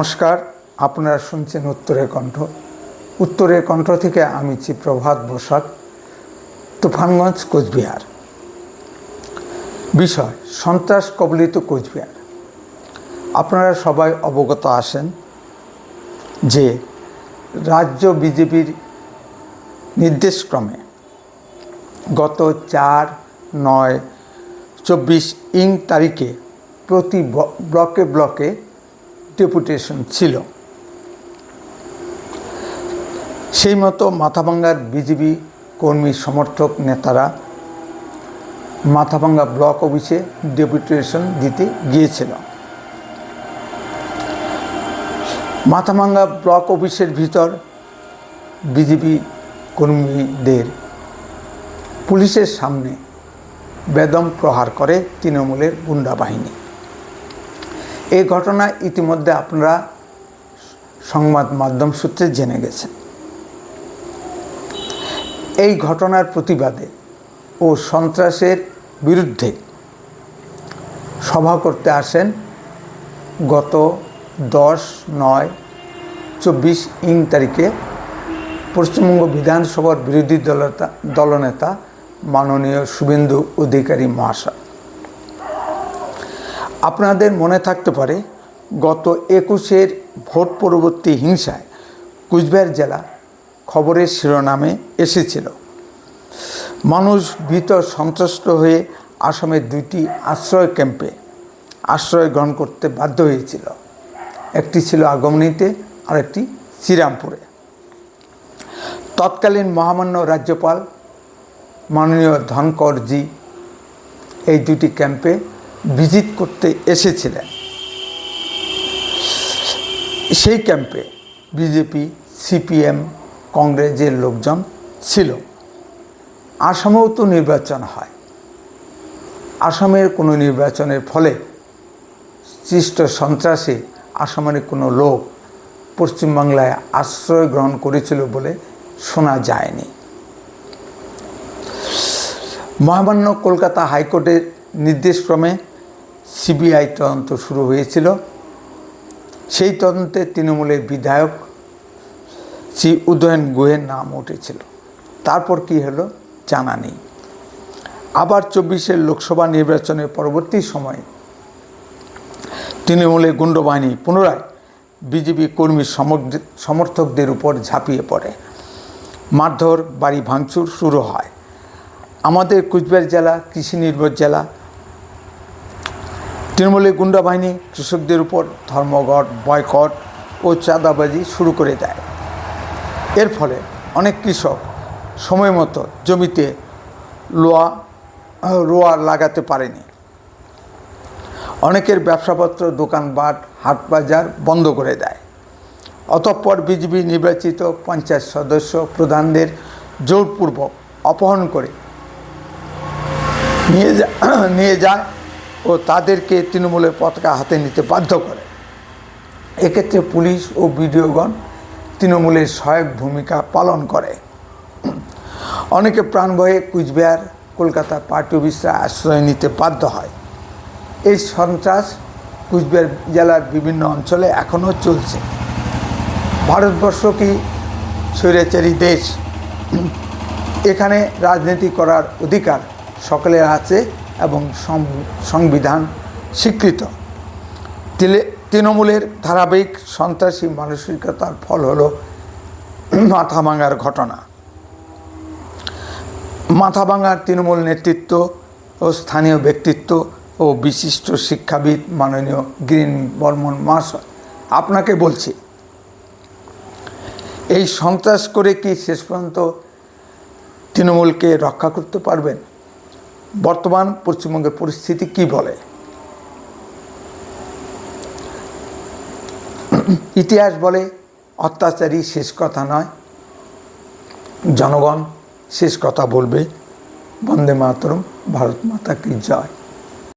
নমস্কার, আপনারা শুনছেন উত্তরের কণ্ঠ। উত্তরের কণ্ঠ থেকে আমি ছি প্রভাত বসাক, তুফানগঞ্জ, কোচবিহার। বিষয়, সন্ত্রাস কবলিত কোচবিহার। আপনারা সবাই অবগত আসেন যে রাজ্য বিজেপির নির্দেশক্রমে গত চার, নয়, চব্বিশ ইং তারিখে প্রতি ব্লকে ব্লকে ডেপুটেশন ছিল। সেই মতো মাথাভাঙ্গার বিজেপি কর্মী সমর্থক নেতারা মাথাভাঙ্গা ব্লক অফিসে ডেপুটেশন দিতে গিয়েছিল। মাথাভাঙ্গা ব্লক অফিসের ভিতর বিজেপি কর্মীদের পুলিশের সামনে বেদম প্রহার করে তৃণমূলের গুন্ডা বাহিনী। এই ঘটনা ইতিমধ্যে আপনারা সংবাদ মাধ্যম সূত্রে জেনে গেছেন। এই ঘটনার প্রতিবাদে ও সন্ত্রাসের বিরুদ্ধে সভা করতে আসেন গত দশ নয় চব্বিশ ইং তারিখে পশ্চিমবঙ্গ বিধানসভার বিরোধী দলতা, দলনেতা মাননীয় শুভেন্দু অধিকারী মহাশয়। আপনাদের মনে থাকতে পারে, গত একুশের ভোট পরবর্তী হিংসায় কুচবিহার জেলা খবরের শিরোনামে এসেছিল। মানুষ ভীত সন্ত্রস্ত হয়ে আসামের দুইটি আশ্রয় ক্যাম্পে আশ্রয় গ্রহণ করতে বাধ্য হয়েছিল। একটি ছিল আগমনীতে আর একটি শ্রীরামপুরে। তৎকালীন মহামান্য রাজ্যপাল মাননীয় ধনকরজি এই দুটি ক্যাম্পে ভিজিট করতে এসেছিলেন। সেই ক্যাম্পে বিজেপি সিপিএম কংগ্রেসের লোকজন ছিল। আসামেও তো নির্বাচন হয়। আসামের কোনো নির্বাচনের ফলে সৃষ্ট সন্ত্রাসে আসামের কোনো লোক পশ্চিমবাংলায় আশ্রয় গ্রহণ করেছিল বলে শোনা যায়নি। মহামান্য কলকাতা হাইকোর্টের নির্দেশক্রমে সিবিআই তদন্ত শুরু হয়েছিল। সেই তদন্তে তৃণমূলের বিধায়ক শ্রী উদয়ন গুহের নাম উঠেছিল। তারপর কি হলো জানা নেই। আবার চব্বিশের লোকসভা নির্বাচনের পরবর্তী সময়ে তৃণমূলের গুণ্ডবাহিনী পুনরায় বিজেপি কর্মী সমর্থকদের উপর ঝাঁপিয়ে পড়ে। মারধর, বাড়ি ভাঙচুর শুরু হয়। আমাদের কুচবিহার জেলা, কৃষি নির্ভর জেলা তৃণমূলের গুন্ডা বাহিনী কৃষকদের উপর ধর্মঘট, বয়কট ও চাঁদাবাজি শুরু করে দেয়। এর ফলে অনেক কৃষক সময় মতো জমিতে লোয়া রোয়া লাগাতে পারেনি। অনেকের ব্যবসাপত্র দোকানপাট হাট বাজার বন্ধ করে দেয়। অতঃপর বিজেপি নির্বাচিত পঞ্চায়েত সদস্য প্রধানদের জোরপূর্বক অপহরণ করে নিয়ে যা নিয়ে যায় ও তাদেরকে তৃণমূলের পতাকা হাতে নিতে বাধ্য করে। এক্ষেত্রে পুলিশ ও বিডিওগণ তৃণমূলের সহায়ক ভূমিকা পালন করে। অনেকে প্রাণ ভয়ে কুচবিহার, কলকাতা পার্টি অফিসে আশ্রয় নিতে বাধ্য হয়। এই সন্ত্রাস কুচবিহার জেলার বিভিন্ন অঞ্চলে এখনও চলছে। ভারতবর্ষ কি স্বৈরাচারী দেশ? এখানে রাজনীতি করার অধিকার সকলের আছে এবং সংবিধান স্বীকৃত। তৃণমূলের ধারাবাহিক সন্ত্রাসী মানসিকতার ফল হল মাথা ভাঙার ঘটনা। মাথা ভাঙার তৃণমূল নেতৃত্ব ও স্থানীয় ব্যক্তিত্ব ও বিশিষ্ট শিক্ষাবিদ মাননীয় গ্রিন বর্মন মহাশয়, আপনাকে বলছি, এই সন্ত্রাস করে কি শেষ পর্যন্ত তৃণমূলকে রক্ষা করতে পারবেন? বর্তমান পশ্চিমবঙ্গের পরিস্থিতি কি বলে? ইতিহাস বলে অত্যাচারী শেষ কথা নয়। জনগণ শেষ কথা বলবে। বন্দে মাতরম, ভারত মাতা কি জয়?